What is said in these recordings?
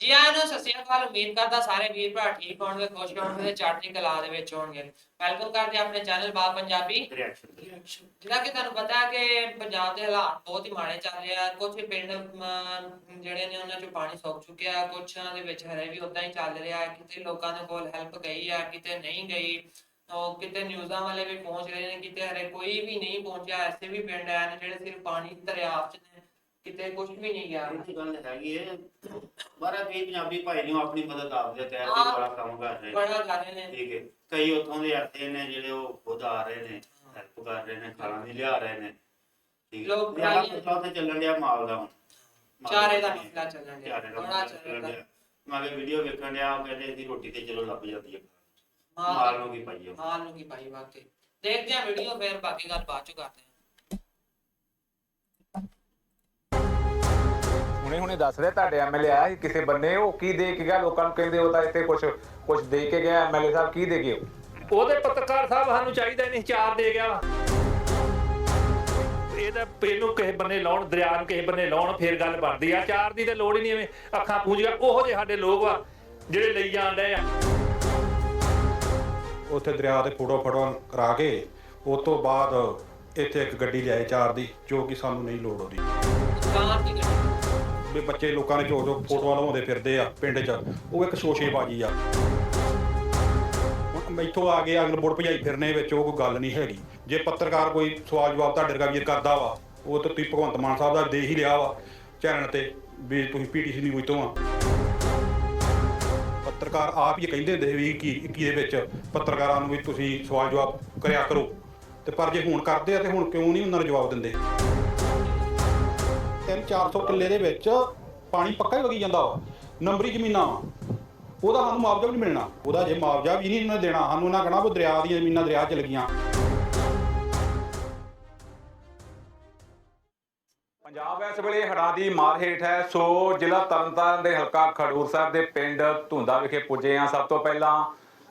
ਜੀ ਆਇਆਂ ਨੂੰ ਸਤਿ ਸ਼੍ਰੀ ਅਕਾਲ ਉਮੀਦ ਕਰਦਾ ਸਾਰੇ ਵੀਰ ਭਰਾ ਠੀਕ ਹੋਣਗੇ ਖੁਸ਼ ਹੋਣਗੇ ਤੇ ਚੜ੍ਹਦੀ ਕਲਾ ਦੇ ਵਿੱਚ ਹੋਣਗੇ। ਵੈਲਕਮ ਕਰਦੇ ਆਪਣੇ ਚੈਨਲ ਬਾਤ ਪੰਜਾਬੀ। ਰਿਐਕਸ਼ਨ ਜਿਹੜਾ ਕਿ ਤੁਹਾਨੂੰ ਪਤਾ ਹੈ ਕਿ ਪੰਜਾਬ ਦੇ ਹਾਲਾਤ ਬਹੁਤ ਹੀ ਮਾੜੇ ਚੱਲ ਰਹੇ ਆ। ਕੁਝ ਪਿੰਡ ਅਮ, ਜਿਹੜੇ ਨੇ ਉਹਨਾਂ 'ਚ ਪਾਣੀ ਸੁੱਕ ਚੁੱਕਿਆ ਕੁਛਾਂ ਦੇ ਵਿੱਚ ਹਰੇ ਵੀ ਉਦਾਂ ਹੀ ਚੱਲ ਰਿਹਾ ਹੈ। ਕਿਤੇ ਲੋਕਾਂ ਦੇ ਕੋਲ ਹੈਲਪ ਗਈ ਆ ਕਿਤੇ ਨਹੀਂ ਗਈ। ਉਹ ਕਿਤੇ ਨਿਊਜ਼ਾਂ ਵਾਲੇ ਵੀ ਪਹੁੰਚ ਰਹੇ ਨੇ ਕਿਤੇ ਹਰੇ ਕੋਈ ਵੀ ਨਹੀਂ ਪਹੁੰਚਿਆ। ਐਸੇ ਵੀ ਪਿੰਡ ਆ ਨੇ ਜਿਹੜੇ ਸਿਰਫ ਪਾਣੀ ਦਰਿਆ 'ਚ ਨੇ ਕਿਤੇ ਕੁਝ ਵੀ ਨਹੀਂ ਗਿਆ। ਇਹ ਗੱਲ ਹੈਗੀ ਹੈ ਬਾਰਾ ਕਈ ਪੰਜਾਬੀ ਭਾਈ ਨੇ ਆਪਣੀ ਮਦਦ ਆਪਦੇ ਤਹਿਤ ਹਾਂ। ਬੜਾ ਕੰਮ ਕਰ ਰਹੇ ਨੇ। ਬੜਾ ਕਰ ਰਹੇ ਨੇ। ਠੀਕ ਹੈ। ਕਈ ਉੱਥੋਂ ਦੇ ਐਸੇ ਨੇ ਜਿਹੜੇ ਉਹ ਖੁਦ ਆ ਰਹੇ ਨੇ ਹੈਲਪ ਕਰ ਰਹੇ ਨੇ ਖਾਣਾ ਵੀ ਲਿਆ ਰਹੇ ਨੇ। ਠੀਕ ਹੈ। ਲੋਕ ਮੇਰਾ ਮਸਲਾ ਉੱਥੇ ਚੱਲਣ ਡਿਆ ਮਾਲ ਦਾ ਹੁਣ। ਮਾਲ ਚਾਰੇ ਦਾ ਮਸਲਾ ਚੱਲਣ ਡਿਆ। ਬੜਾ ਚੱਲਣ ਡਿਆ। ਮੈਂ ਕਿ ਵੀਡੀਓ ਵੇਖਣ ਡਿਆ ਉਹ ਕਹਿੰਦੇ ਇਹਦੀ ਰੋਟੀ ਤੇ ਚਲੋ ਲੱਭ ਜਾਂਦੀ ਹੈ। ਮਾਲ ਮਾਲ ਨੂੰ ਕੀ ਪਾਈਏ। ਮਾਲ ਨੂੰ ਕੀ ਪਾਈ ਵਾਕਈ। ਦੇਖਦੇ ਆ ਵੀਡੀਓ ਫਿਰ ਬਾਕੀ ਗੱਲ ਬਾਅਦ ਚ ਕਰਦੇ ਆ ਹੁਣੇ ਹੁਣੇ ਦੱਸ ਰਿਹਾ ਤੁਹਾਡੇ ਐਮਐਲਏ ਆਇਆ ਸੀ ਕਿਸੇ ਬੰਨੇ ਉਹ ਕੀ ਦੇ ਕੇ ਗਿਆ ਲੋਕਾਂ ਨੂੰ ਕਹਿੰਦੇ ਉਹ ਤਾਂ ਇੱਥੇ ਕੁਝ ਕੁਝ ਦੇ ਕੇ ਗਿਆ ਐਮਐਲਏ ਸਾਹਿਬ ਕੀ ਦੇ ਗਏ ਉਹ? ਉਹਦੇ ਪੱਤਰਕਾਰ ਸਾਹਿਬ ਸਾਨੂੰ ਚਾਹੀਦਾ ਨਹੀਂ ਚਾਰ ਦੇ ਗਿਆ ਵਾ। ਇਹਦਾ ਇਹਨੂੰ ਕਿਸੇ ਬੰਨੇ ਲਾਉਣ ਦਰਿਆ ਨੂੰ ਕਿਸੇ ਬੰਨੇ ਲਾਉਣ ਫੇਰ ਗੱਲ ਬਣਦੀ ਆ। ਚਾਰ ਦੀ ਤੇ ਲੋੜ ਹੀ ਨਹੀਂ ਐਵੇਂ ਅੱਖਾਂ ਪੂੰਝ ਗਿਆ ਉਹੋ ਜਿਹੇ ਸਾਡੇ ਲੋਕ ਆ ਜਿਹੜੇ ਲਈ ਜਾਣ ਡਏ ਆ। ਉੱਥੇ ਦਰਿਆ ਦੇ ਫੋਟੋ ਫੋਟੋ ਕਰਾ ਕੇ ਉਸ ਤੋਂ ਬਾਅਦ ਇੱਥੇ ਇੱਕ ਗੱਡੀ ਲਿਆਏ ਚਾਰ ਦੀ ਜੋ ਕਿ ਸਾਨੂੰ ਨਹੀਂ ਲੋੜ ਉਹਦੀ। ਕਾਰ ਦੀ ਗੱਡੀ। ਵੀ ਬੱਚੇ ਲੋਕਾਂ ਨੇ ਜੋ ਜੋ ਫੋਟੋਆਂ ਲਵਾਉਂਦੇ ਫਿਰਦੇ ਆ ਪਿੰਡ 'ਚ। ਉਹ ਇੱਕ ਸ਼ੋਸ਼ੇਬਾਜ਼ੀ ਆ। ਹੁਣ ਮੈਥੋਂ ਆ ਕੇ ਅਗਲ ਬੁੜ ਭਜਾਈ ਫਿਰਨੇ ਵਿੱਚ ਉਹ ਕੋਈ ਗੱਲ ਨਹੀਂ ਹੈਗੀ। ਜੇ ਪੱਤਰਕਾਰ ਕੋਈ ਸਵਾਲ ਜਵਾਬ ਤੁਹਾਡੇ ਵਰਗਾ ਵੀਰ ਕਰਦਾ ਵਾ, ਉਹ ਤਾਂ ਤੁਸੀਂ ਭਗਵੰਤ ਮਾਨ ਸਾਹਿਬ ਦਾ ਦੇ ਹੀ ਲਿਆ ਵਾ ਚੈਨਲ ਤੇ ਵੀ ਤੁਸੀਂ ਪੀਟੀਸੀ ਨਿਊਜ਼ ਤੋਂ ਆ। ਪੱਤਰਕਾਰ ਆਪ ਹੀ ਕਹਿੰਦੇ ਹੁੰਦੇ ਵੀ ਕਿ ਕੀ ਦੇ ਵਿੱਚ ਪੱਤਰਕਾਰਾਂ ਨੂੰ ਵੀ ਤੁਸੀਂ ਸਵਾਲ ਜਵਾਬ ਕਰਿਆ ਕਰੋ। ਤੇ ਪਰ ਜੇ ਹੁਣ ਕਰਦੇ ਆ ਤੇ ਹੁਣ ਕਿਉਂ ਨਹੀਂ ਉਹਨਾਂ ਨੂੰ ਜਵਾਬ ਦਿੰਦੇ? ਤਿੰਨ 400 ਕਿੱਲੇ ਦੇ ਵਿੱਚ ਪਾਣੀ ਪੱਕਾ ਹੀ ਵਗੀ ਜਾਂਦਾ ਵਾ, ਨੰਬਰੀ ਜ਼ਮੀਨਾਂ ਵਾ। ਉਹਦਾ ਸਾਨੂੰ ਮੁਆਵਜ਼ਾ ਵੀ ਨਹੀਂ ਮਿਲਣਾ। ਉਹਦਾ ਜੇ ਮੁਆਵਜ਼ਾ ਵੀ ਨਹੀਂ ਇਹਨਾਂ ਨੇ ਦੇਣਾ, ਸਾਨੂੰ ਉਹਨਾਂ ਕਹਣਾ ਉਹ ਦਰਿਆ ਦੀਆਂ ਜ਼ਮੀਨਾਂ ਦਰਿਆ 'ਚ ਲੱਗੀਆਂ ਪੰਜਾਬ ਇਸ ਵੇਲੇ ਹੜ੍ਹਾਂ ਦੀ ਮਾਰ ਹੇਠ ਹੈ, ਸੋ ਜ਼ਿਲ੍ਹਾ ਤਰਨਤਾਰਨ ਦੇ ਹਲਕਾ ਖਡੂਰ ਸਾਹਿਬ ਦੇ ਪਿੰਡ ਧੁੰਦਾ ਵਿਖੇ ਪੁੱਜੇ ਆ ਸਭ ਤੋਂ ਪਹਿਲਾਂ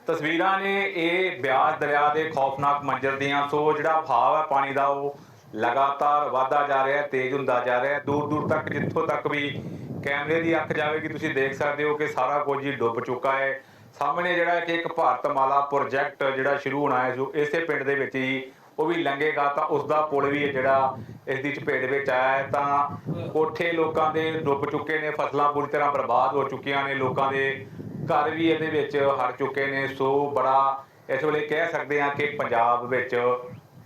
ਤਸਵੀਰਾਂ ਨੇ ਇਹ ਬਿਆਸ ਦਰਿਆ ਦੇ ਖੌਫਨਾਕ ਮੰਜ਼ਰ ਦੀਆਂ। ਸੋ ਜਿਹੜਾ ਭਾਵ ਹੈ ਪਾਣੀ ਦਾ, ਉਹ ਲਗਾਤਾਰ ਵਧਦਾ ਜਾ ਰਿਹਾ ਹੈ, ਤੇਜ਼ ਹੁੰਦਾ ਜਾ ਰਿਹਾ ਹੈ। ਦੂਰ ਦੂਰ ਤੱਕ, ਜਿੱਥੋਂ ਤੱਕ ਵੀ ਕੈਮਰੇ ਦੀ ਅੱਖ ਜਾਵੇਗੀ, ਤੁਸੀਂ ਦੇਖ ਸਕਦੇ ਹੋ ਕਿ ਸਾਰਾ ਕੁਝ ਹੀ ਡੁੱਬ ਚੁੱਕਾ ਹੈ। ਸਾਹਮਣੇ ਜਿਹੜਾ ਕਿ ਇੱਕ ਭਾਰਤ ਮਾਲਾ ਪ੍ਰੋਜੈਕਟ ਜਿਹੜਾ ਸ਼ੁਰੂ ਹੋਣਾ ਹੈ, ਜੋ ਇਸੇ ਪਿੰਡ ਦੇ ਵਿੱਚ ਹੀ ਉਹ ਵੀ ਲੰਘੇਗਾ, ਤਾਂ ਉਸ ਦਾ ਪੁਲ ਵੀ ਜਿਹੜਾ ਇਸ ਦੀ ਚਪੇਟ ਵਿੱਚ ਆਇਆ ਹੈ। ਤਾਂ ਕੋਠੇ ਲੋਕਾਂ ਦੇ ਡੁੱਬ ਚੁੱਕੇ ਨੇ, ਫਸਲਾਂ ਪੂਰੀ ਤਰ੍ਹਾਂ ਬਰਬਾਦ ਹੋ ਚੁੱਕੀਆਂ ਨੇ, ਲੋਕਾਂ ਦੇ ਘਰ ਵੀ ਇਹਦੇ ਵਿੱਚ ਹੜ ਚੁੱਕੇ ਨੇ। ਸੋ ਬੜਾ ਇਸ ਵੇਲੇ ਕਹਿ ਸਕਦੇ ਹਾਂ ਕਿ ਪੰਜਾਬ ਵਿੱਚ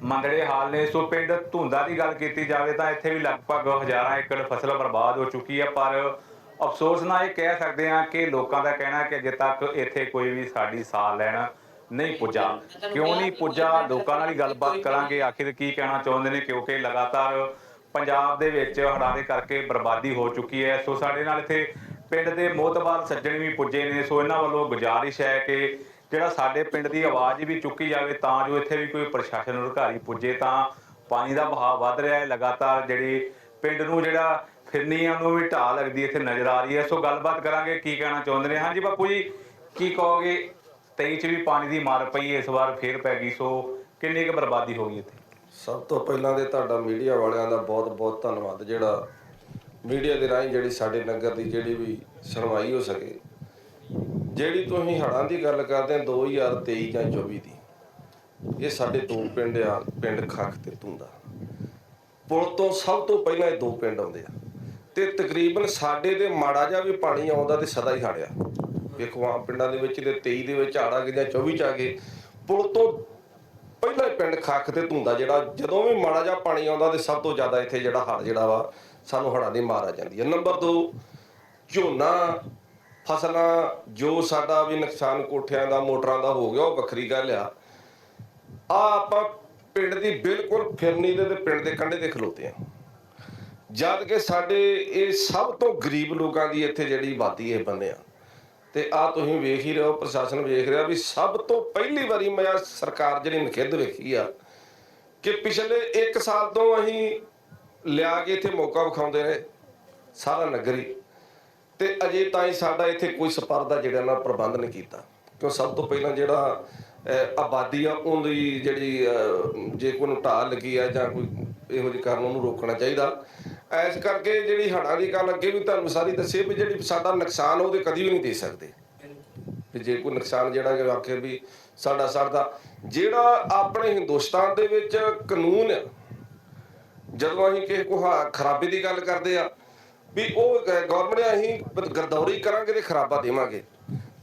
ਮੰਦੜੇ ਹਾਲ ਨੇ ਸੋ ਪਿੰਡ ਧੁੰਦਾ ਦੀ ਗੱਲ ਕੀਤੀ ਜਾਵੇ ਤਾਂ ਇੱਥੇ ਵੀ ਲਗਭਗ ਹਜ਼ਾਰਾਂ ਏਕੜ ਫਸਲ ਬਰਬਾਦ ਹੋ ਚੁੱਕੀ ਹੈ ਪਰ ਅਫਸੋਸ ਨਾਲ ਇਹ ਕਹਿ ਸਕਦੇ ਹਾਂ ਕਿ ਲੋਕਾਂ ਦਾ ਕਹਿਣਾ ਹੈ ਕਿ ਅਜੇ ਤੱਕ ਇੱਥੇ ਕੋਈ ਵੀ ਸਾਡੀ ਸਾਰ ਲੈਣ ਨਹੀਂ ਪੁੱਜਾ। ਕਿਉਂ ਨਹੀਂ ਪੁੱਜਾ? ਲੋਕਾਂ ਨਾਲ ਹੀ ਗੱਲਬਾਤ ਕਰਾਂਗੇ। ਆਖਿਰ ਕੀ ਕਹਿਣਾ ਚਾਹੁੰਦੇ ਨੇ? ਕਿਉਂਕਿ ਲਗਾਤਾਰ ਪੰਜਾਬ ਦੇ ਵਿੱਚ ਹੜ੍ਹਾਂ ਦੇ ਕਰਕੇ ਬਰਬਾਦੀ ਹੋ ਚੁੱਕੀ ਹੈ। ਸੋ ਸਾਡੇ ਨਾਲ ਇੱਥੇ ਪਿੰਡ ਦੇ ਮੋਤਬਾਰ ਸੱਜਣ ਵੀ ਪੁੱਜੇ ਨੇ। ਸੋ ਇਹਨਾਂ ਵੱਲੋਂ ਗੁਜ਼ਾਰਿਸ਼ ਹੈ ਕਿ ਜਿਹੜਾ ਸਾਡੇ ਪਿੰਡ ਦੀ ਆਵਾਜ਼ ਵੀ ਚੁੱਕੀ ਜਾਵੇ ਤਾਂ ਜੋ ਇੱਥੇ ਵੀ ਕੋਈ ਪ੍ਰਸ਼ਾਸਨ ਅਧਿਕਾਰੀ ਪੁੱਜੇ ਤਾਂ ਪਾਣੀ ਦਾ ਵਹਾਅ ਵੱਧ ਰਿਹਾ ਹੈ। ਲਗਾਤਾਰ ਜਿਹੜੀ ਪਿੰਡ ਨੂੰ ਜਿਹੜਾ ਫਿਰਨੀ ਨੂੰ ਵੀ ਢਾਹ ਲੱਗਦੀ ਇੱਥੇ ਨਜ਼ਰ ਆ ਰਹੀ ਹੈ। ਸੋ ਗੱਲਬਾਤ ਕਰਾਂਗੇ, ਕੀ ਕਹਿਣਾ ਚਾਹੁੰਦੇ ਨੇ? ਹਾਂਜੀ ਬਾਪੂ ਜੀ, ਕੀ ਕਹੋਗੇ? 23 ਚ ਵੀ ਪਾਣੀ ਦੀ ਮਾਰ ਪਈ ਇਸ ਵਾਰ ਫੇਰ ਪੈ ਗਈ, ਸੋ ਕਿੰਨੀ ਕੁ ਬਰਬਾਦੀ ਹੋ ਗਈ ਇੱਥੇ? ਸਭ ਤੋਂ ਪਹਿਲਾਂ ਤੇ ਤੁਹਾਡਾ ਮੀਡੀਆ ਵਾਲਿਆਂ ਦਾ ਬਹੁਤ ਬਹੁਤ ਧੰਨਵਾਦ। ਜਿਹੜਾ ਮੀਡੀਆ ਦੇ ਰਾਹੀਂ ਜਿਹੜੀ ਸਾਡੇ ਨਗਰ ਦੀ ਜਿਹੜੀ ਵੀ ਸੁਣਵਾਈ ਹੋ ਸਕੇ ਜਿਹੜੀ ਤੁਸੀਂ ਹੜਾਂ ਦੀ ਗੱਲ ਕਰਦੇ ਆ 2023 ਜਾਂ 24 ਦੀ, ਇਹ ਸਾਡੇ ਦੋ ਪਿੰਡ ਆ, ਪਿੰਡ ਖੱਖ ਤੇ ਤੁੰਦਾ ਪੁਲ ਤੋਂ ਸਭ ਤੋਂ ਪਹਿਲਾਂ ਇਹ ਦੋ ਪਿੰਡ ਆਉਂਦੇ ਆ। ਤੇ ਤਕਰੀਬਨ ਸਾਡੇ ਤੇ ਮਾੜਾ ਜਿਹਾ ਵੀ ਪਾਣੀ ਆਉਂਦਾ ਤੇ ਸਦਾ ਹੀ ਹੜਿਆ। ਵੇਖੋ ਆਮ ਪਿੰਡਾਂ ਦੇ ਵਿੱਚ ਤੇ 23 ਦੇ ਵਿੱਚ ਹੜ ਆ ਗਏ ਜਾਂ 24 ਚ ਆ ਗਏ। ਪੁਲ ਤੋਂ ਪਹਿਲਾਂ ਪਿੰਡ ਖੱਖ ਤੇ ਧੁੰਦਾ ਜਿਹੜਾ, ਜਦੋਂ ਵੀ ਮਾੜਾ ਜਿਹਾ ਪਾਣੀ ਆਉਂਦਾ ਤੇ ਸਭ ਤੋਂ ਜ਼ਿਆਦਾ ਇੱਥੇ ਜਿਹੜਾ ਹੜ ਜਿਹੜਾ ਵਾ, ਸਾਨੂੰ ਹੜਾਂ ਦੀ ਮਾਰ ਆ ਜਾਂਦੀ ਹੈ ਨੰਬਰ 2 ਝੋਨਾ ਫਸਲਾਂ, ਜੋ ਸਾਡਾ ਵੀ ਨੁਕਸਾਨ ਕੋਠਿਆਂ ਦਾ, ਮੋਟਰਾਂ ਦਾ ਹੋ ਗਿਆ, ਉਹ ਵੱਖਰੀ ਗੱਲ ਆ। ਆ ਆਪਾਂ ਪਿੰਡ ਦੀ ਬਿਲਕੁਲ ਫਿਰਨੀ ਦੇ ਤੇ ਪਿੰਡ ਦੇ ਕੰਢੇ ਤੇ ਖਲੋਤੇ ਆ। ਜਦ ਕਿ ਸਾਡੇ ਇਹ ਸਭ ਤੋਂ ਗਰੀਬ ਲੋਕਾਂ ਦੀ ਇੱਥੇ ਜਿਹੜੀ ਆਬਾਦੀ ਇਹ ਬੰਦੇ ਆ। ਤੇ ਆ ਤੁਸੀਂ ਵੇਖ ਹੀ ਰਹੇ ਹੋ, ਪ੍ਰਸ਼ਾਸਨ ਵੇਖ ਰਿਹਾ ਵੀ ਸਭ ਤੋਂ ਪਹਿਲੀ ਵਾਰੀ ਮੈਂ ਸਰਕਾਰ ਜਿਹੜੀ ਨਖਿੱਧ ਵੇਖੀ ਆ ਕਿ ਪਿਛਲੇ 1 ਸਾਲ ਤੋਂ ਅਸੀਂ ਲਿਆ ਕੇ ਇੱਥੇ ਮੌਕਾ ਵਿਖਾਉਂਦੇ ਰਹੇ, ਸਾਰਾ ਨਗਰੀ ਤੇ ਅਜੇ ਤਾਈਂ ਸਾਡਾ ਇੱਥੇ ਕੋਈ ਸਪਰ ਦਾ ਜਿਹੜਾ ਨਾ ਪ੍ਰਬੰਧ ਨਹੀਂ ਕੀਤਾ। ਕਿਉਂ ਸਭ ਤੋਂ ਪਹਿਲਾਂ ਜਿਹੜਾ ਆਬਾਦੀ ਆ, ਉਹਦੀ ਜਿਹੜੀ ਜੇ ਕੋਈ ਨੂੰ ਢਾਹ ਲੱਗੀ ਆ ਜਾਂ ਕੋਈ ਇਹੋ ਜਿਹੀ ਕਾਰਨ ਉਹਨੂੰ ਰੋਕਣਾ ਚਾਹੀਦਾ। ਐਸ ਕਰਕੇ ਜਿਹੜੀ ਹੜ੍ਹਾਂ ਦੀ ਗੱਲ ਅੱਗੇ ਵੀ ਤੁਹਾਨੂੰ ਸਾਰੀ ਦੱਸੇ ਵੀ ਜਿਹੜੀ ਸਾਡਾ ਨੁਕਸਾਨ ਉਹਦੇ ਕਦੀ ਵੀ ਨਹੀਂ ਦੇ ਸਕਦੇ। ਵੀ ਜੇ ਕੋਈ ਨੁਕਸਾਨ ਜਿਹੜਾ ਕਿ ਆਖੇ ਵੀ ਸਾਡਾ ਸਰਦਾ ਜਿਹੜਾ ਆਪਣੇ ਹਿੰਦੁਸਤਾਨ ਦੇ ਵਿੱਚ ਕਾਨੂੰਨ ਜਦੋਂ ਅਸੀਂ ਕਿਸੇ ਕੋ ਹਾ- ਖਰਾਬੀ ਦੀ ਗੱਲ ਕਰਦੇ ਆ ਵੀ ਉਹ ਗਵਰਨਮੈਂਟ ਅਸੀਂ ਗਰਦੌਰੀ ਕਰਾਂਗੇ ਤੇ ਖਰਾਬਾ ਦੇਵਾਂਗੇ।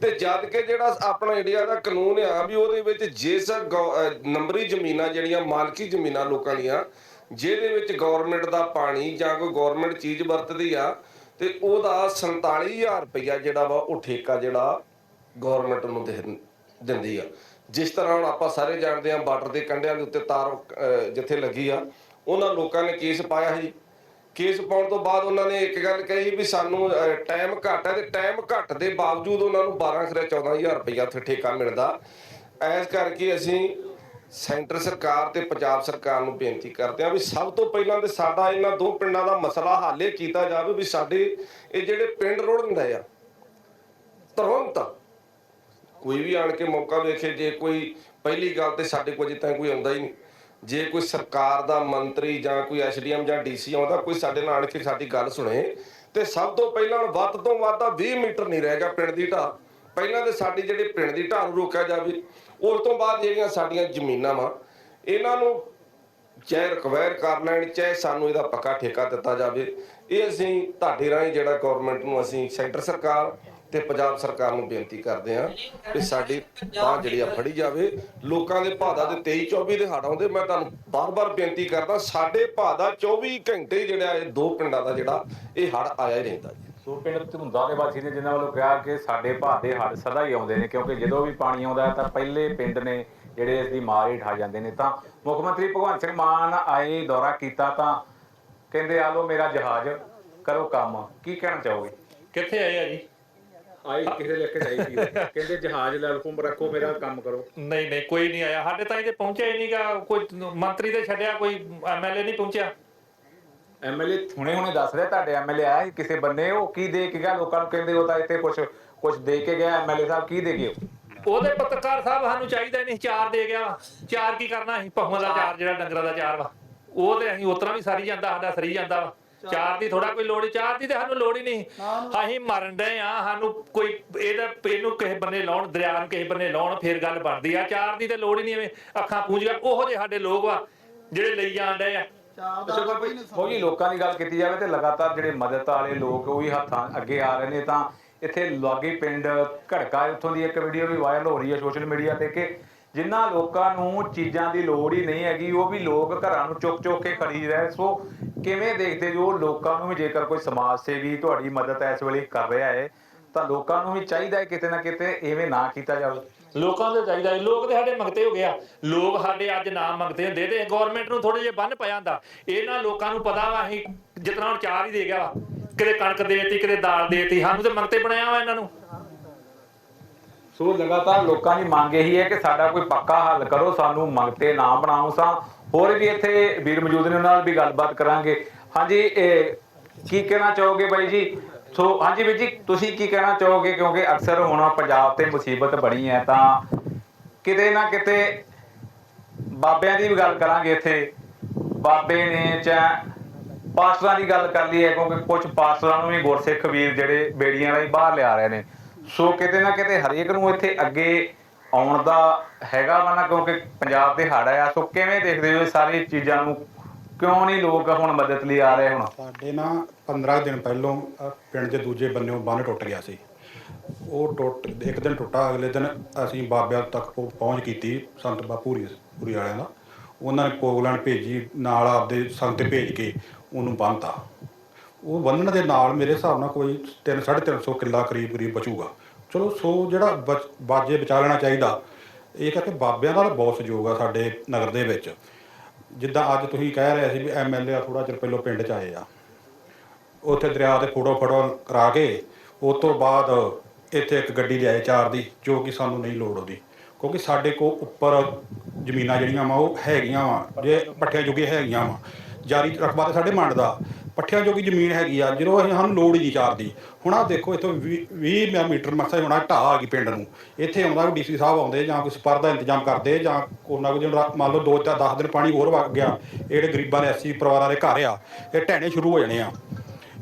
ਤੇ ਜਦ ਕਿ ਜਿਹੜਾ ਆਪਣਾ ਇੰਡੀਆ ਦਾ ਕਾਨੂੰਨ ਆ ਵੀ ਉਹਦੇ ਵਿੱਚ ਜਿਸ ਗੌ- ਨੰਬਰੀ ਜ਼ਮੀਨਾਂ ਜਿਹੜੀਆਂ, ਮਾਲਕੀ ਜ਼ਮੀਨਾਂ ਲੋਕਾਂ ਦੀਆਂ, ਜਿਹਦੇ ਵਿੱਚ ਗਵਰਨਮੈਂਟ ਦਾ ਪਾਣੀ ਜਾਂ ਕੋਈ ਗਵਰਨਮੈਂਟ ਚੀਜ਼ ਵਰਤਦੀ ਆ, ਤੇ ਉਹਦਾ 47000 ਰੁਪਇਆ ਜਿਹੜਾ ਵਾ ਉਹ ਠੇਕਾ ਜਿਹੜਾ ਗਵਰਨਮੈਂਟ ਨੂੰ ਦੇ- ਦਿੰਦੀ ਆ। ਜਿਸ ਤਰ੍ਹਾਂ ਹੁਣ ਆਪਾਂ ਸਾਰੇ ਜਾਣਦੇ ਆ ਬਾਰਡਰ ਦੇ ਕੰਢਿਆਂ ਦੇ ਉੱਤੇ ਤਾਰ ਜਿੱਥੇ ਲੱਗੀ ਆ, ਉਹਨਾਂ ਲੋਕਾਂ ਨੇ ਕੇਸ ਪਾਇਆ ਸੀ। ਕੇਸ ਪਾਉਣ ਤੋਂ ਬਾਅਦ ਉਹਨਾਂ ਨੇ ਇੱਕ ਗੱਲ ਕਹੀ ਵੀ ਸਾਨੂੰ ਟਾਈਮ ਘੱਟ ਹੈ ਤੇ ਟਾਈਮ ਘੱਟ ਦੇ ਬਾਵਜੂਦ ਉਹਨਾਂ ਨੂੰ 12 ਖਰੇ 14000 ਰੁਪਇਆ ਉੱਥੇ ਠੇਕਾ ਮਿਲਦਾ। ਐਸ ਕਰਕੇ ਅਸੀਂ ਸੈਂਟਰ ਸਰਕਾਰ ਤੇ ਪੰਜਾਬ ਸਰਕਾਰ ਨੂੰ ਬੇਨਤੀ ਕਰਦੇ ਹਾਂ ਵੀ ਸਭ ਤੋਂ ਪਹਿਲਾਂ ਤੇ ਸਾਡਾ ਇਹਨਾਂ ਦੋ ਪਿੰਡਾਂ ਦਾ ਮਸਲਾ ਹੱਲ ਕੀਤਾ ਜਾਵੇ ਵੀ ਸਾਡੇ ਇਹ ਜਿਹੜੇ ਪਿੰਡ ਰੁੜ ਹੁੰਦੇ ਆ, ਤੁਰੰਤ ਕੋਈ ਵੀ ਆਣ ਕੇ ਮੌਕਾ ਵੇਖੇ, ਜੇ ਕੋਈ ਪਹਿਲੀ ਗੱਲ ਤੇ ਸਾਡੇ ਕੋਲ ਜਿੱਤਾਂ ਕੋਈ ਆਉਂਦਾ ਹੀ ਨਹੀਂ। ਜੇ ਕੋਈ ਸਰਕਾਰ ਦਾ ਮੰਤਰੀ ਜਾਂ ਕੋਈ ਐਸਡੀਐਮ ਜਾਂ ਡੀਸੀ ਆਉਂਦਾ, ਕੋਈ ਸਾਡੇ ਨਾਲ ਆਣ ਕੇ ਸਾਡੀ ਗੱਲ ਸੁਣੇ, ਤੇ ਸਭ ਤੋਂ ਪਹਿਲਾਂ ਵੱਧ ਤੋਂ ਵੱਧ 20 ਮੀਟਰ ਨਹੀਂ ਰਹੇਗਾ ਪਿੰਡ ਦੀ ਢਾਹ ਪਹਿਲਾਂ ਤੇ ਸਾਡੀ ਜਿਹੜੀ ਪਿੰਡ ਦੀ ਢਾਹ ਨੂੰ ਰੋਕਿਆ ਜਾਵੇ, ਉਸ ਤੋਂ ਬਾਅਦ ਜਿਹੜੀਆਂ ਸਾਡੀਆਂ ਜ਼ਮੀਨਾਂ ਵਾ, ਇਹਨਾਂ ਨੂੰ ਚਾਹੇ ਰਿਕਵਾਇਰ ਕਰ ਲੈਣ, ਚਾਹੇ ਸਾਨੂੰ ਇਹਦਾ ਪੱਕਾ ਠੇਕਾ ਦਿੱਤਾ ਜਾਵੇ। ਇਹ ਅਸੀਂ ਤੁਹਾਡੇ ਰਾਹੀਂ ਜਿਹੜਾ ਗਵਰਨਮੈਂਟ ਨੂੰ ਅਸੀਂ ਸੈਂਟਰ ਸਰਕਾਰ ਤੇ ਪੰਜਾਬ ਸਰਕਾਰ ਨੂੰ ਬੇਨਤੀ ਕਰਦੇ ਹਾਂ ਕਿ ਸਾਡੀ ਬਾਹ ਜਿਹੜੀ ਆ ਫੜੀ ਜਾਵੇ। ਲੋਕਾਂ ਦੇ ਭਾਦਾ ਦੇ 23 24 ਦੇ ਹੜ ਆਉਂਦੇ ਮੈਂ ਤੁਹਾਨੂੰ ਬਾਰ-ਬਾਰ ਬੇਨਤੀ ਕਰਦਾ ਸਾਡੇ ਭਾਦਾ 24 ਘੰਟੇ ਜਿਹੜਾ ਇਹ ਦੋ ਪਿੰਡਾਂ ਦਾ ਜਿਹੜਾ ਇਹ ਹੜ ਆਇਆ ਹੀ ਰਹਿੰਦਾ ਜੀ। ਸੋ ਪਿੰਡ ਧੁੰਦਾ ਦੇ ਵਾਸੀ ਨੇ ਜਿਨ੍ਹਾਂ ਵੱਲੋਂ ਕਿਹਾ ਕਿ ਸਾਡੇ ਭਾਅ ਦੇ ਹੜ ਸਦਾ ਹੀ ਆਉਂਦੇ ਨੇ ਕਿਉਂਕਿ ਜਦੋਂ ਵੀ ਪਾਣੀ ਆਉਂਦਾ ਹੈ ਤਾਂ ਪਹਿਲੇ ਪਿੰਡ ਨੇ ਜਿਹੜੇ ਇਸ ਦੀ ਮਾਰ ਹੇਠ ਆ ਜਾਂਦੇ ਨੇ। ਤਾਂ ਮੁੱਖ ਮੰਤਰੀ ਭਗਵੰਤ ਸਿੰਘ ਮਾਨ ਆਏ ਦੌਰਾ ਕੀਤਾ ਤਾਂ ਕਹਿੰਦੇ ਆ ਲੋ ਮੇਰਾ ਜਹਾਜ਼ ਕਰੋ ਕੰਮ। ਕੀ ਕਹਿਣਾ ਚਾਹੋਗੇ? ਕਿੱਥੇ ਆਏ ਆ ਜੀ? ਆਏ ਕਿਸੇ ਲੈ ਕੇ ਜਾਈ ਸੀ। ਕਹਿੰਦੇ ਜਹਾਜ਼ ਲੈ ਲਕੁੰਬ ਰੱਖੋ ਮੇਰਾ ਕੰਮ ਕਰੋ। ਨਹੀਂ ਨਹੀਂ ਕੋਈ ਨਹੀਂ ਆਇਆ। ਸਾਡੇ ਤੇ ਪਹੁੰਚਿਆ ਹੀ ਨਹੀਂਗਾ। ਕੋਈ ਮੰਤਰੀ ਤੇ ਛੱਡਿਆ ਕੋਈ ਐਮਐਲਏ ਨਹੀਂ ਪਹੁੰਚਿਆ। ਐਮਐਲਏ ਹੁਣੇ ਹੁਣੇ ਦੱਸ ਰਿਹਾ ਤੁਹਾਡੇ ਐਮਐਲਏ ਆਇਆ ਕਿਸੇ ਬੰਨੇ ਉਹ ਕੀ ਦੇ ਕੇ ਗਿਆ? ਲੋਕਾਂ ਨੂੰ ਕਹਿੰਦੇ ਉਹ ਤਾਂ ਇੱਥੇ ਕੁਝ ਕੁਝ ਦੇ ਕੇ ਗਿਆ ਐਮਐਲਏ ਸਾਹਿਬ ਕੀ ਦੇ ਗਏ ਉਹ? ਉਹਦੇ ਪੱਤਰਕਾਰ ਸਾਹਿਬ ਸਾਨੂੰ ਚਾਹੀਦਾ ਨਹੀਂ ਚਾਰ ਦੇ ਗਿਆ। ਚਾਰ ਕੀ ਕਰਨਾ ਅਸੀਂ ਪਹੁਆਂ ਦਾ ਚਾਰ ਜਿਹੜਾ ਡੰਗਰਾਂ ਦਾ ਚਾਰ ਵਾ। ਉਹ ਤੇ ਅਸੀਂ ਉਤਰਾ ਵੀ ਸਾਰੀ ਜਾਂਦਾ ਸਾਡਾ ਸਰੀ ਜਾਂਦਾ ਵਾ। ਚਾਰ ਦੀ ਥੋੜਾ ਕੋਈ ਲੋੜ ਚਾਰ ਦੀ ਤੇ ਸਾਨੂੰ ਲੋੜ ਹੀ ਨਹੀਂ। ਅਸੀਂ ਮਰਨ ਡਏ ਆ ਸਾਨੂੰ ਕੋਈ ਇਹਦਾ ਇਹਨੂੰ ਕਿਸੇ ਬੰਨੇ ਲਾਉਣ ਦਰਿਆ ਨੂੰ ਕਿਸੇ ਬੰਨੇ ਲਾਉਣ ਫੇਰ ਗੱਲ ਬਣਦੀ ਆ। ਚਾਰ ਦੀ ਤੇ ਲੋੜ ਹੀ ਨਹੀਂ ਐਵੇਂ ਅੱਖਾਂ ਪੂੰਝ ਗਿਆ ਉਹੋ ਜਿਹੇ ਸਾਡੇ ਲੋਕ ਆ ਜਿਹੜੇ ਲਈ ਜਾਣ ਡਏ ਆ। ਉਹ ਜੀ ਲੋਕਾਂ ਦੀ ਗੱਲ ਕੀਤੀ ਜਾਵੇ ਤੇ ਲਗਾਤਾਰ ਜਿਹੜੇ ਮਦਦ ਵਾਲੇ ਲੋਕ ਉਹ ਵੀ ਹੱਥਾਂ ਅੱਗੇ ਆ ਰਹੇ ਨੇ ਤਾਂ ਇੱਥੇ ਲਾਗੇ ਪਿੰਡ ਘੜਕਾ ਉੱਥੋਂ ਦੀ ਇੱਕ ਵੀਡੀਓ ਵੀ ਵਾਇਰਲ ਹੋ ਰਹੀ ਹੈ ਸੋਸ਼ਲ ਮੀਡੀਆ ਤੇ ਕਿ ਜਿਨ੍ਹਾਂ ਲੋਕਾਂ ਨੂੰ ਚੀਜ਼ਾਂ ਦੀ ਲੋੜ ਹੀ ਨਹੀਂ ਹੈਗੀ ਉਹ ਵੀ ਲੋਕ ਘਰਾਂ ਨੂੰ ਚੁੱਕ ਚੁੱਕ ਕੇ ਖਰੀਦ ਰਹੇ। ਸੋ ਕਿਵੇਂ ਦੇਖਦੇ ਜੋ ਲੋਕਾਂ ਨੂੰ ਵੀ ਜੇਕਰ ਕੋਈ ਸਮਾਜ ਸੇਵੀ ਤੁਹਾਡੀ ਮਦਦ ਇਸ ਵੇਲੇ ਕਰ ਰਿਹਾ ਹੈ ਤਾਂ ਲੋਕਾਂ ਨੂੰ ਵੀ ਚਾਹੀਦਾ ਹੈ ਕਿਤੇ ਨਾ ਕਿਤੇ ਐਵੇਂ ਨਾ ਕੀਤਾ ਜਾਵੇ? ਲੋਕਾਂ ਦੇ ਚਾਹੀਦਾ ਲੋਕ ਤੇ ਸਾਡੇ ਮੰਗਤੇ ਹੋ ਗਿਆ ਲੋਕ ਸਾਡੇ ਅੱਜ ਨਾਮ ਮੰਗਤੇ ਹੁੰਦੇ ਤੇ ਗਵਰਨਮੈਂਟ ਨੂੰ ਥੋੜੇ ਜਿਹਾ ਬੰਨ ਪਿਆ ਹੁੰਦਾ। ਇਹਨਾਂ ਲੋਕਾਂ ਨੂੰ ਪਤਾ ਵਾ ਅਸੀਂ ਜਿਤਨਾ ਹੁਣ ਚਾਰ ਹੀ ਦੇ ਗਿਆ ਵਾ। ਕਿਤੇ ਕਣਕ ਦੇਤੀ ਕਿਤੇ ਦਾਲ ਦੇਤੀ। ਸਾਨੂੰ ਤੇ ਮੰਗਤੇ ਬਣਾਇਆ ਵਾ ਇਹਨਾਂ ਨੂੰ। ਸੋ ਲਗਾਤਾਰ ਲੋਕਾਂ ਦੀ ਮੰਗ ਇਹੀ ਹੈ ਕਿ ਸਾਡਾ ਕੋਈ ਪੱਕਾ ਹੱਲ ਕਰੋ। ਸਾਨੂੰ ਮੰਗਤੇ ਨਾ ਬਣਾਓ ਸਾਂ। ਹੋਰ ਵੀ ਇੱਥੇ ਵੀਰ ਮੌਜੂਦ ਨੇ, ਉਹਨਾਂ ਨਾਲ ਵੀ ਗੱਲਬਾਤ ਕਰਾਂਗੇ। ਹਾਂਜੀ, ਇਹ ਕੀ ਕਹਿਣਾ ਚਾਹੋਗੇ ਬਾਈ ਜੀ? ਸੋ, ਹਾਂਜੀ ਵੀਰ ਜੀ, ਤੁਸੀਂ ਕੀ ਕਹਿਣਾ ਚਾਹੋਗੇ? ਕਿਉਂਕਿ ਅਕਸਰ ਹੁਣ ਪੰਜਾਬ ਤੇ ਮੁਸੀਬਤ ਬਣੀ ਹੈ, ਤਾਂ ਕਿਤੇ ਨਾ ਕਿਤੇ ਬਾਬਿਆਂ ਦੀ ਵੀ ਗੱਲ ਕਰਾਂਗੇ ਇੱਥੇ। ਬਾਬੇ ਨੇ ਚਾਹ ਪਾਸਟਰਾਂ ਦੀ ਗੱਲ ਕਰ ਲਈ ਹੈ ਕਿਉਂਕਿ ਕੁਝ ਪਾਸਟਰਾਂ ਨੂੰ ਵੀ ਗੁਰਸਿੱਖ ਵੀਰ ਜਿਹੜੇ ਬੇੜੀਆਂ ਲਈ ਬਾਹਰ ਲਿਆ ਰਹੇ ਨੇ। ਸੋ ਕਿਤੇ ਨਾ ਕਿਤੇ ਹਰੇਕ ਨੂੰ ਇੱਥੇ ਅੱਗੇ ਆਉਣ ਦਾ ਹੈਗਾ ਵਾ ਨਾ ਕਿਉਂਕਿ ਪੰਜਾਬ ਦੇ ਹੜ ਆ ਸੋ ਕਿਵੇਂ ਦੇਖਦੇ ਹੋ ਇਹ ਸਾਰੀ ਚੀਜ਼ਾਂ ਨੂੰ? ਕਿਉਂ ਨਹੀਂ ਲੋਕ ਹੁਣ ਮਦਦ ਲਈ ਆ ਰਹੇ ਹੁਣ? ਸਾਡੇ ਨਾ 15 ਦਿਨ ਪਹਿਲੋਂ ਅਹ, ਪਿੰਡ ਦੇ ਦੂਜੇ ਬੰਨਿਓਂ ਬੰਨ ਟੁੱਟ ਗਿਆ ਸੀ। ਉਹ ਟੁੱਟ ਇੱਕ ਦਿਨ ਟੁੱਟਾ ਅਗਲੇ ਦਿਨ ਅਸੀਂ ਬਾਬਿਆਂ ਤੱਕ ਪਹੁ- ਪਹੁੰਚ ਕੀਤੀ ਸੰਤ ਬਾਪੂਰੀ ਪੂਰੀ ਵਾਲਿਆਂ ਦਾ। ਉਹਨਾਂ ਨੇ ਪੋਗਲੈਂਡ ਭੇਜੀ ਨਾਲ ਆਪਦੇ ਸੰਗਤ ਭੇਜ ਕੇ ਉਹਨੂੰ ਬੰਨਤਾ। ਉਹ ਬੰਨਣ ਦੇ ਨਾਲ ਮੇਰੇ ਹਿਸਾਬ ਨਾਲ ਕੋਈ 3 350 ਕਿੱਲਾ ਕਰੀਬ ਕਰੀਬ ਬਚੂਗਾ। ਚਲੋ, ਸੋ ਜਿਹੜਾ ਬਚ- ਬਾਜੇ ਬਚਾ ਲੈਣਾ ਚਾਹੀਦਾ, ਇਹ ਕਰਕੇ ਬਾਬਿਆਂ ਦਾ ਬਹੁਤ ਸਹਿਯੋਗ ਆ ਸਾਡੇ ਨਗਰ ਦੇ ਵਿੱਚ। ਜਿੱਦਾਂ ਅੱਜ ਤੁਸੀਂ ਕਹਿ ਰਹੇ ਸੀ ਵੀ ਐਮਐਲਏ ਥੋੜਾ ਚਿਰ ਪਹਿਲਾਂ ਪਿੰਡ 'ਚ ਆਏ ਆ। ਉੱਥੇ ਦਰਿਆ ਦੇ ਫੋਟੋ ਫੋਟੋ ਕਰਾ ਕੇ, ਉਸ ਤੋਂ ਬਾਅਦ ਇੱਥੇ ਇੱਕ ਗੱਡੀ ਲਿਆਏ ਚਾਰ ਦੀ, ਜੋ ਕਿ ਸਾਨੂੰ ਨਹੀਂ ਲੋੜ ਉਹਦੀ। ਕਿਉਂਕਿ ਸਾਡੇ ਕੋਲ ਉੱਪਰ ਜ਼ਮੀਨਾਂ ਜਿਹੜੀਆਂ ਵਾ, ਉਹ ਹੈਗੀਆਂ ਵਾ, ਜੇ ਪੱਠਿਆਂ ਜੁਗੇ ਹੈਗੀਆਂ ਵਾ। ਜਾਰੀ ਰਕਬਾ ਤੇ ਸਾਡੇ ਮੰਡ ਦਾ। ਪੱਠਿਆਂ ਜੋਗੀ ਜ਼ਮੀਨ ਹੈਗੀ ਆ, ਜਦੋਂ ਅਸੀਂ ਸਾਨੂੰ ਲੋੜ ਹੀ ਨਹੀਂ ਚਾਰਦੀ। ਹੁਣ ਆਹ ਦੇਖੋ, ਇੱਥੋਂ 20 ਮੀਟਰ ਮਸਾ ਹੋਣਾ, ਢਾਹ ਆ ਗਈ ਪਿੰਡ ਨੂੰ। ਇੱਥੇ ਆਉਂਦਾ ਡੀਸੀ ਸਾਹਿਬ ਆਉਂਦੇ, ਜਾਂ ਕੋਈ ਸਪਰ ਦਾ ਇੰਤਜ਼ਾਮ ਕਰਦੇ, ਜਾਂ ਕੋਈ ਨਾ ਕੋਈ ਮੰਨ ਲਓ 2 ਚਾਰ 10 ਦਿਨ ਪਾਣੀ ਹੋਰ ਵਗ ਗਿਆ ਇਹ ਜਿਹੜੇ ਗਰੀਬਾਂ ਦੇ ਐਸੀ ਪਰਿਵਾਰਾਂ ਦੇ ਘਰ ਆ, ਇਹ ਢਹਿਣੇ ਸ਼ੁਰੂ ਹੋ ਜਾਣੇ ਆ।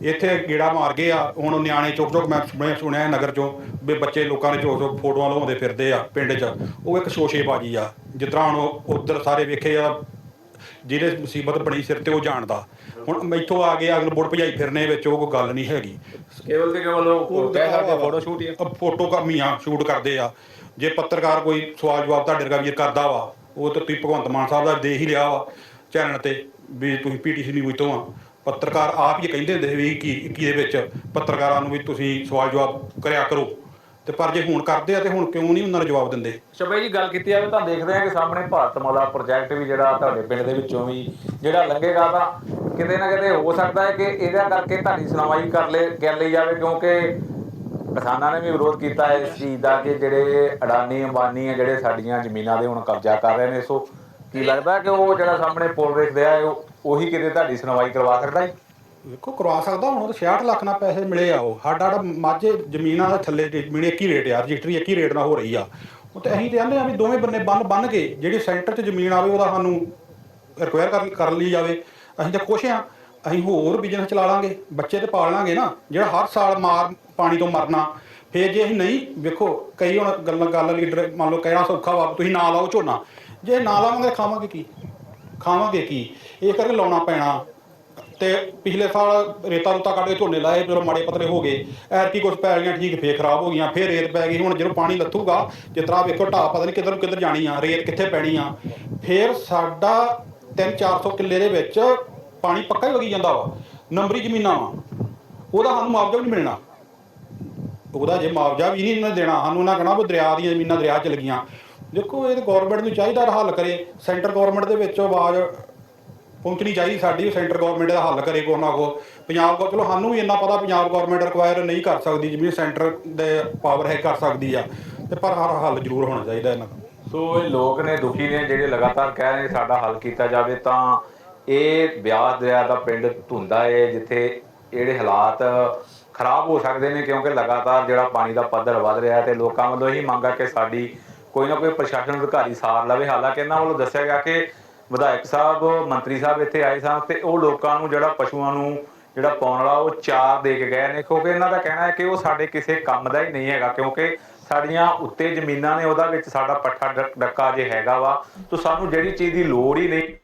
ਇੱਥੇ ਗੇੜਾ ਮਾਰ ਗਏ ਆ, ਹੁਣ ਨਿਆਣੇ ਚੁੱਕ ਚੁੱਕ ਮੈਂ ਸੁਣਿਆ ਸੁਣਿਆ ਨਗਰ ਚੋਂ ਵੀ ਬੱਚੇ ਲੋਕਾਂ ਨੇ ਚੁੱਕ ਚੁੱਕ ਫੋਟੋਆਂ ਲਵਾਉਂਦੇ ਫਿਰਦੇ ਆ ਪਿੰਡ 'ਚ। ਉਹ ਇੱਕ ਸ਼ੋਸ਼ੇਬਾਜੀ ਆ, ਜਿਸ ਤਰ੍ਹਾਂ ਹੁਣ ਉਧਰ ਸਾਰੇ ਵੇਖੇ ਆ ਜਿਹੜੇ ਮੁਸੀਬਤ ਬਣੀ ਸਿਰ ਤੇ ਉਹ ਜਾਣਦਾ। ਹੁਣ ਮੈਥੋਂ ਆ ਕੇ ਅਗਲ ਬੁੜ ਭਜਾਈ ਫਿਰਨੇ ਵਿੱਚ ਉਹ ਕੋਈ ਗੱਲ ਨਹੀਂ ਹੈਗੀ। ਕੇਵਲ ਤੇ ਕੇਵਲ ਉਹ ਕਹਿ ਸਕਦੇ ਫੋਟੋ ਸ਼ੂਟ ਹੀ ਆ। ਫੋਟੋ ਕਾਮੀਆਂ ਸ਼ੂਟ ਕਰਦੇ ਆ। ਜੇ ਪੱਤਰਕਾਰ ਕੋਈ ਸਵਾਲ ਜਵਾਬ ਤੁਹਾਡੇ ਵਰਗਾ ਵੀਰ ਕਰਦਾ ਵਾ ਉਹ ਤਾਂ ਤੁਸੀਂ ਭਗਵੰਤ ਮਾਨ ਸਾਹਿਬ ਦਾ ਦੇ ਹੀ ਲਿਆ ਵਾ ਚੈਨਲ ਤੇ ਵੀ ਤੁਸੀਂ ਪੀਟੀਸੀ ਨਿਊਜ਼ ਤੋਂ ਆ। ਪੱਤਰਕਾਰ ਆਪ ਹੀ ਕਹਿੰਦੇ ਹੁੰਦੇ ਸੀ ਵੀ ਕੀ ਕੀ ਦੇ ਵਿੱਚ ਪੱਤਰਕਾਰਾਂ ਨੂੰ ਵੀ ਤੁਸੀਂ ਸਵਾਲ ਜਵਾਬ ਕਰਿਆ ਕਰੋ। ਤੇ ਪਰ ਜੇ ਹੁਣ ਕਰਦੇ ਆ ਤੇ ਹੁਣ ਕਿਉਂ ਨਹੀਂ ਉਹਨਾਂ ਨੂੰ ਜਵਾਬ ਦਿੰਦੇ? ਸ਼ਬਾਈ ਜੀ, ਗੱਲ ਕੀਤੀ ਜਾਵੇ ਤਾਂ ਦੇਖਦੇ ਹਾਂ ਕਿ ਸਾਹਮਣੇ ਭਾਰਤਮਾਲਾ ਪ੍ਰੋਜੈਕਟ ਵੀ ਜਿਹੜਾ ਤੁਹਾਡੇ ਪਿੰਡ ਦੇ ਵਿੱਚੋਂ ਵੀ ਜਿਹੜਾ ਲੰਘੇਗਾ ਤਾਂ ਕਿਤੇ ਨਾ ਕਿਤੇ ਹੋ ਸਕਦਾ ਹੈ ਕਿ ਇਹਦਾ ਕਰਕੇ ਤੁਹਾਡੀ ਸੁਣਵਾਈ ਕਰ ਲੈ, ਕਰ ਲਈ ਜਾਵੇ, ਕਿਉਂਕਿ ਕਿਸਾਨਾਂ ਨੇ ਵੀ ਵਿਰੋਧ ਕੀਤਾ ਹੈ ਇਸ ਚੀਜ਼ ਦਾ ਕਿ ਜਿਹੜੇ ਅਡਾਨੀ, ਅੰਬਾਨੀ ਆ ਜਿਹੜੇ ਸਾਡੀਆਂ ਜ਼ਮੀਨਾਂ ਦੇ ਹੁਣ ਕਬਜ਼ਾ ਕਰ ਰਹੇ ਨੇ। ਸੋ ਕੀ ਲੱਗਦਾ ਕਿ ਉਹ ਜਿਹੜਾ ਸਾਹਮਣੇ ਪੁਲ ਵੇਖਦੇ ਆ, ਉਹ ਉਹੀ ਕਿਤੇ ਤੁਹਾਡੀ ਸੁਣਵਾਈ ਕਰਵਾ ਸਕਦਾ ਹੈ? ਵੇਖੋ ਕਰਵਾ ਸਕਦਾ ਹੁਣ ਉਹ 66 ਲੱਖ ਨਾਲ ਪੈਸੇ ਮਿਲੇ ਆ ਉਹ। ਸਾਡਾ ਸਾਡਾ ਮਾਝੇ ਜ਼ਮੀਨਾਂ ਦੇ ਥੱਲੇ ਜ਼ਮੀਨ ਇੱਕ ਹੀ ਰੇਟ ਆ, ਰਜਿਸਟਰੀ ਇੱਕ ਹੀ ਰੇਟ ਨਾਲ ਹੋ ਰਹੀ ਆ। ਉਹ ਤੇ ਅਸੀਂ ਤੇ ਕਹਿੰਦੇ ਆ ਵੀ ਦੋਵੇਂ ਬੰਨੇ ਬੰਨ ਬੰਨ ਕੇ ਜਿਹੜੀ ਸੈਂਟਰ 'ਚ ਜ਼ਮੀਨ ਆਵੇ, ਉਹਦਾ ਸਾਨੂੰ ਰਿਕੁਆਇਰ ਕਰ ਕਰ ਲਈ ਜਾਵੇ। ਅਸੀਂ ਤਾਂ ਖੁਸ਼ ਆ ਅਸੀਂ ਹੋਰ ਬਿਜ਼ਨਸ ਚਲਾ ਲਾਂਗੇ, ਬੱਚੇ ਤੇ ਪਾਲ ਲਾਂਗੇ ਨਾ, ਜਿਹੜਾ ਹਰ ਸਾਲ ਮਾਰ, ਪਾਣੀ ਤੋਂ ਮਰਨਾ। ਫੇਰ ਜੇ ਅਸੀਂ ਨਹੀਂ, ਵੇਖੋ, ਕਈ ਹੁਣ ਗੱਲਾਂ, ਗੱਲ ਲੀਡਰ, ਮੰਨ ਲਓ ਕਹਿਣਾ ਸੌਖਾ ਵਾ, ਤੁਸੀਂ ਨਾ ਲਾਓ ਝੋਨਾ। ਜੇ ਨਾ ਲਾਵਾਂਗੇ, ਖਾਵਾਂਗੇ ਕੀ? ਖਾਵਾਂਗੇ ਕੀ? ਇਹ ਕਰਕੇ ਲਾਉਣਾ ਪੈਣਾ। ਤੇ ਪਿਛਲੇ ਸਾਲ ਰੇਤਾ ਰੂਤਾ ਕੱਢ ਕੇ ਝੋਨੇ ਲਾਏ ਜਦੋਂ ਮਾੜੇ ਪਤਲੇ ਹੋ ਗਏ। ਐਰਕੀ ਕੁਝ ਪੈ ਗਈਆਂ, ਠੀਕ, ਫੇਰ ਖਰਾਬ ਹੋ ਗਈਆਂ, ਫੇਰ ਰੇਤ ਪੈ ਗਈ, ਹੁਣ ਜਦੋਂ ਪਾਣੀ ਲੱਥੂਗਾ, ਜਿਸ ਤਰ੍ਹਾਂ ਵੇਖੋ ਢਾਹ ਪਤਾ ਨਹੀਂ ਕਿੱਧਰ ਨੂੰ ਕਿੱਧਰ ਜਾਣੀ ਆ, ਰੇਤ ਕਿੱਥੇ ਪੈਣੀ ਆ। ਫੇਰ ਸਾਡਾ 3-400 ਕਿੱਲੇ ਦੇ ਵਿੱਚ ਪਾਣੀ ਪੱਕਾ ਹੀ ਲੱਗੀ ਜਾਂਦਾ ਵਾ, ਨੰਬਰੀ ਜ਼ਮੀਨਾਂ ਵਾ। ਉਹਦਾ ਸਾਨੂੰ ਮੁਆਵਜ਼ਾ ਵੀ ਨਹੀਂ ਮਿਲਣਾ। ਉਹਦਾ ਜੇ ਮੁਆਵਜ਼ਾ ਵੀ ਨਹੀਂ ਇਹਨਾਂ ਦੇਣਾ, ਸਾਨੂੰ ਉਹਨਾਂ ਕਹਣਾ ਵੀ ਦਰਿਆ ਦੀਆਂ ਜ਼ਮੀਨਾਂ ਦਰਿਆ ਚ ਲੱਗੀਆਂ ਦੇਖੋ, ਇਹ ਗਵਰਨਮੈਂਟ ਨੂੰ ਚਾਹੀਦਾ ਹੱਲ ਕਰੇ, ਸੈਂਟਰ ਗਵਰਨਮੈਂਟ ਦੇ ਵਿੱਚ ਆਵਾਜ਼ ਪਹੁੰਚਣੀ ਚਾਹੀਦੀ ਸਾਡੀ ਵੀ ਸੈਂਟਰ ਗਵਰਨਮੈਂਟ ਦਾ ਹੱਲ ਕਰੇ ਕੋਈ ਨਾ ਕੋ ਪੰਜਾਬ ਕੋ ਚਲੋ, ਸਾਨੂੰ ਵੀ ਇੰਨਾ ਪਤਾ ਪੰਜਾਬ ਗਵਰਨਮੈਂਟ ਰਿਕਵਾਇਰ ਨਹੀਂ ਕਰ ਸਕਦੀ, ਜਿਵੇਂ ਸੈਂਟਰ ਦੇ ਪਾਵਰ ਹੈ ਕਰ ਸਕਦੀ ਆ। ਤੇ ਪਰ ਹਰ ਹੱਲ ਜ਼ਰੂਰ ਹੋਣਾ ਚਾਹੀਦਾ ਇਹਨਾਂ ਦਾ। ਸੋ ਇਹ ਲੋਕ ਨੇ, ਦੁਖੀ ਨੇ, ਜਿਹੜੇ ਲਗਾਤਾਰ ਕਹਿ ਰਹੇ ਸਾਡਾ ਹੱਲ ਕੀਤਾ ਜਾਵੇ, ਤਾਂ ਇਹ ਬਿਆਸ ਦਰਿਆ ਦਾ ਪਿੰਡ ਧੁੰਦਾ ਹੈ ਜਿੱਥੇ ਜਿਹੜੇ ਹਾਲਾਤ ਖਰਾਬ ਹੋ ਸਕਦੇ ਨੇ, ਕਿਉਂਕਿ ਲਗਾਤਾਰ ਜਿਹੜਾ ਪਾਣੀ ਦਾ ਪੱਧਰ ਵੱਧ ਰਿਹਾ ਹੈ ਤੇ ਲੋਕਾਂ ਵੱਲੋਂ ਇਹੀ ਮੰਗ ਹੈ ਕਿ ਸਾਡੀ ਕੋਈ ਨਾ ਕੋਈ ਪ੍ਰਸ਼ਾਸਨ ਅਧਿਕਾਰੀ ਸਾਰ ਲਵੇ। ਹਾਲਾਂਕਿ ਇਹਨਾਂ ਵੱਲੋਂ ਦੱਸਿਆ ਗਿਆ ਕਿ ਵਿਧਾਇਕ ਸਾਹਿਬ ਮੰਤਰੀ ਸਾਹਿਬ ਇੱਥੇ ਆਏ ਸਨ ਤੇ ਉਹ ਲੋਕਾਂ ਨੂੰ ਜਿਹੜਾ ਪਸ਼ੂਆਂ ਨੂੰ ਜਿਹੜਾ ਪਾਉਣ ਵਾਲਾ ਉਹ ਚਾਰ ਦੇ ਕੇ ਗਏ ਨੇ ਕਿਉਂਕਿ ਇਹਨਾਂ ਦਾ ਕਹਿਣਾ ਹੈ ਕਿ ਉਹ ਸਾਡੇ ਕਿਸੇ ਕੰਮ ਦਾ ਹੀ ਨਹੀਂ ਹੈਗਾ ਕਿਉਂਕਿ ਸਾਡੀਆਂ ਉੱਤੇ ਜ਼ਮੀਨਾਂ ਨੇ ਉਹਦਾ ਵਿੱਚ ਸਾਡਾ ਪੱਠਾ ਡੱਕ- ਜੇ ਹੈਗਾ ਵਾ। ਤਾਂ ਸਾਨੂੰ ਜਿਹੜੀ ਚੀਜ਼ ਦੀ ਲੋੜ ਹੀ ਨਹੀਂ।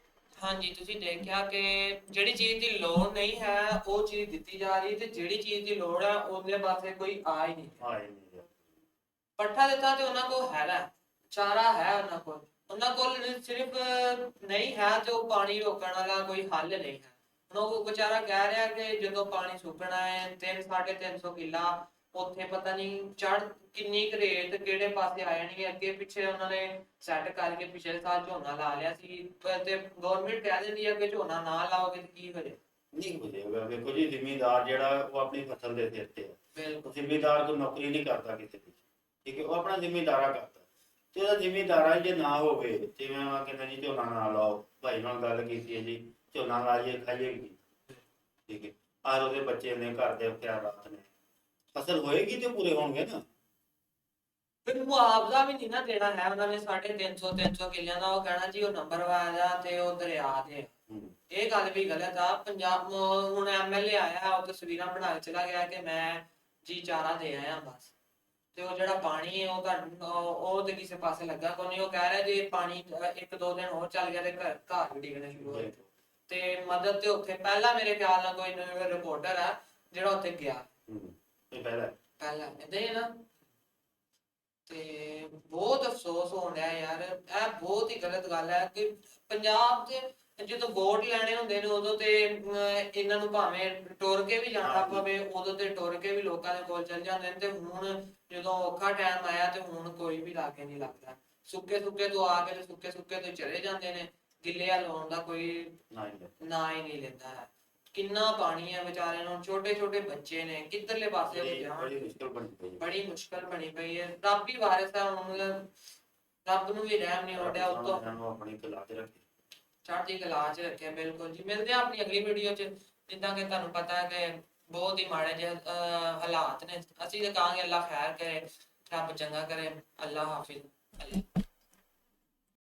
ਹਾਂਜੀ ਤੁਸੀਂ ਦੇਖਿਆ ਕਿ ਜਿਹੜੀ ਚੀਜ਼ ਦੀ ਲੋੜ ਨਹੀਂ ਹੈ ਉਹ ਚੀਜ਼ ਦਿੱਤੀ ਜਾ ਰਹੀ ਤੇ ਜਿਹੜੀ ਚੀਜ਼ ਦੀ ਲੋੜ ਹੈ ਉਹਦੇ ਪਾਸੇ ਕੋਈ ਆ ਹੀ ਨਹੀਂ। ਪੱਠਾ ਦਿੱਤਾ ਤੇ ਉਹਨਾਂ ਕੋਲ ਹੈਗਾ ਚਾਰਾ ਹੈ ਉਹਨਾਂ ਕੋਲ। ਉਹਨਾਂ ਕੋਲ ਸਿਰਫ ਨਹੀਂ ਹੈ ਉਹ ਪਾਣੀ ਰੋਕਣ ਵਾਲਾ ਕੋਈ ਹੱਲ ਨਹੀਂ ਹੈ। ਹੁਣ ਉਹ ਵਿਚਾਰਾ ਕਹਿ ਰਿਹਾ ਕਿ ਜਦੋਂ ਪਾਣੀ ਸੁੱਕਣਾ ਹੈ 3 350 ਕਿੱਲਾ ਉੱਥੇ ਪਤਾ ਨਹੀਂ ਚੜ ਕਿੰਨੀ ਕੁ ਰੇਤ ਕਿਹੜੇ ਪਾਸੇ ਆ ਜਾਣੀ ਹੈ। ਅੱਗੇ ਪਿੱਛੇ ਉਹਨਾਂ ਨੇ ਸੈੱਟ ਕਰਕੇ ਪਿਛਲੇ ਸਾਲ ਝੋਨਾ ਲਾ ਲਿਆ ਸੀ। ਤੇ ਗਵਰਨਮੈਂਟ ਕਹਿ ਦਿੰਦੀ ਹੈ ਕਿ ਝੋਨਾ ਨਾ ਲਾਓਗੇ ਤੇ ਕੀ ਹੋ ਜਾਏ ਨਹੀਂ ਜਾਏਗਾ ਵੇਖੋ ਜੀ ਜ਼ਿਮੀਂਦਾਰ ਜਿਹੜਾ ਉਹ ਆਪਣੀ ਫਸਲ ਦੇ ਸਿਰ ਤੇ ਹੈ। ਬਿਲਕੁਲ। ਜ਼ਿਮੀਂਦਾਰ ਕੋਈ ਨੌਕਰੀ ਨਹੀਂ ਕਰਦਾ ਕਿਸੇ ਠੀਕ ਹੈ ਉਹ ਆਪਣਾ ਜ਼ਿਮੀਂਦਾਰਾ ਕਰਦਾ ਤੇ ਉਹਦਾ ਜ਼ਿਮੀਂਦਾਰਾ ਜੇ ਨਾ ਹੋਵੇ ਜਿਵੇਂ ਆ ਕਹਿੰਦਾ ਜੀ ਝੋਨਾ ਨਾ ਲਾਓ ਭਾਈ ਨਾਲ ਗੱਲ ਕੀਤੀ ਹੈ ਜੀ ਝੋਨਾ ਲਾਈਏ ਖਾਈਏ ਠੀਕ ਹੈ। ਆਰ ਉਹਦੇ ਬੱਚੇ ਨੇ ਘਰ ਦੇ ਖਿਆਲਾਤ ਨੇ। ਫਸਲ ਹੋਏਗੀ ਤੇ ਪੂਰੇ ਹੋਣਗੇ ਨਾ। ਫਿਰ ਮੁਆਵਜ਼ਾ ਵੀ ਨਹੀਂ ਨਾ ਦੇਣਾ ਹੈ ਉਹਨਾਂ ਨੇ 350 300 ਕਿੱਲਿਆਂ ਦਾ ਉਹ ਕਹਿਣਾ ਜੀ ਉਹ ਨੰਬਰ ਵਾਇਆ ਤੇ ਉਹ ਦਰਿਆ ਦੇ। ਇਹ ਗੱਲ ਵੀ ਗਲਤ ਆ ਪੰਜਾਬ ਹੁਣ ਐਮਐਲਏ ਆਇਆ ਉਹ ਤਸਵੀਰਾਂ ਬਣਾ ਕੇ ਚਲਾ ਗਿਆ ਕਿ ਮੈਂ ਜੀ ਚਾਰਾ ਦੇ ਆਇਆ ਬਸ। ਤੇ ਉਹ ਜਿਹੜਾ ਪਾਣੀ ਹੈ ਉਹ ਤਾਂ ਉਹ ਤੇ ਕਿਸੇ ਪਾਸੇ ਲੱਗਾ ਕੋਈ ਨਹੀਂ। ਉਹ ਕਹਿ ਰਿਹਾ ਜੇ ਪਾਣੀ ਇੱਕ ਦੋ ਦਿਨ ਹੋਰ ਚੱਲ ਗਿਆ ਤੇ ਘਰ ਘਰ ਵੀ ਡਿੱਗਣੇ ਸ਼ੁਰੂ ਹੋ ਜਾਣਗੇ ਤੇ ਮਦਦ ਤੇ ਉੱਥੇ ਪਹਿਲਾਂ ਮੇਰੇ ਖਿਆਲ ਨਾਲ ਕੋਈ ਰਿਪੋਰਟਰ ਆ ਜਿਹੜਾ ਉੱਥੇ ਗਿਆ। ਹੂੰ। ਇਹ ਪਹਿਲਾ। ਪਹਿਲਾਂ ਏਦਾਂ ਹੀ ਹੈ ਨਾ। ਤੇ ਬਹੁਤ ਅਫਸੋਸ ਹੋਣ ਡਿਆ ਯਾਰ ਇਹ ਬਹੁਤ ਹੀ ਗਲਤ ਗੱਲ ਹੈ ਕਿ ਪੰਜਾਬ ਦੇ ਜਦੋਂ ਵੋਟ ਲੈਣੇ ਹੁੰਦੇ ਨੇ ਉਦੋਂ ਤੇ ਇਹਨਾਂ ਨੂੰ ਭਾਵੇਂ ਟੁਰ ਕੇ ਵੀ ਜਾਣਾ। ਪਵੇ ਉਦੋਂ ਤੇ ਟੁਰ ਕੇ ਵੀ ਲੋਕਾਂ ਦੇ ਕੋਲ ਚੱਲ ਜਾਂਦੇ ਨੇ। ਤੇ ਹੁਣ ਜਦੋਂ ਔਖਾ ਟਾਈਮ ਆਇਆ ਤੇ ਹੁਣ ਕੋਈ ਵੀ ਲਾਗੇ ਨਹੀਂ ਲੱਗਦਾ। ਸੁੱਕੇ ਸੁੱਕੇ ਤੋਂ ਆ ਕੇ ਤੇ ਸੁੱਕੇ ਸੁੱਕੇ ਤੋਂ ਚਲੇ ਜਾਂਦੇ ਨੇ। ਗਿੱਲੇ ਆ ਲਾਉਣ ਦਾ ਕੋਈ ਨਾ ਹੀ ਨਹੀਂ ਲੈਂਦਾ ਹੈ। ਕਿੰਨਾ ਪਾਣੀ ਹੈ ਵਿਚਾਰੇ ਨੂੰ ਛੋਟੇ ਛੋਟੇ ਬੱਚੇ ਨੇ ਕਿੱਧਰਲੇ ਪਾਸੇ ਜਾਣ। ਬੜੀ ਮੁਸ਼ਕਲ ਬਣੀ ਪਈ ਹੈ। ਬੜੀ ਮੁਸ਼ਕਲ ਬਣੀ ਪਈ ਹੈ। ਰੱਬ ਹੀ ਵਾਰਿਸ ਹੈ ਹੁਣ ਰੱਬ ਨੂੰ ਵੀ ਰਹਿਮ ਨਹੀਂ ਆਉਂਦਾ ਉਤੋਂ ਆਪਣੀ ਕਲਾ ਤੇ ਰੱਖੇ। ਚੜ੍ਹਦੀ ਕਲਾ 'ਚ ਰੱਖਿਆ ਬਿਲਕੁਲ ਜੀ। ਮਿਲਦੇ ਆ ਆਪਣੀ ਅਗਲੀ ਵੀਡੀਓ 'ਚ। ਜਿੱਦਾਂ ਕਿ ਤੁਹਾਨੂੰ ਪਤਾ ਹੈ ਕਿ ਬਹੁਤ ਹੀ ਮਾੜੇ ਜਿਹੇ ਅਹ, ਹਾਲਾਤ ਨੇ। ਅਸੀਂ ਤਾਂ ਕਹਾਂਗੇ ਅੱਲਾ ਖੈਰ ਕਰੇ ਰੱਬ ਚੰਗਾ ਕਰੇ ਅੱਲਾ ਹਾਫਿਜ਼ ਅੱਲਾ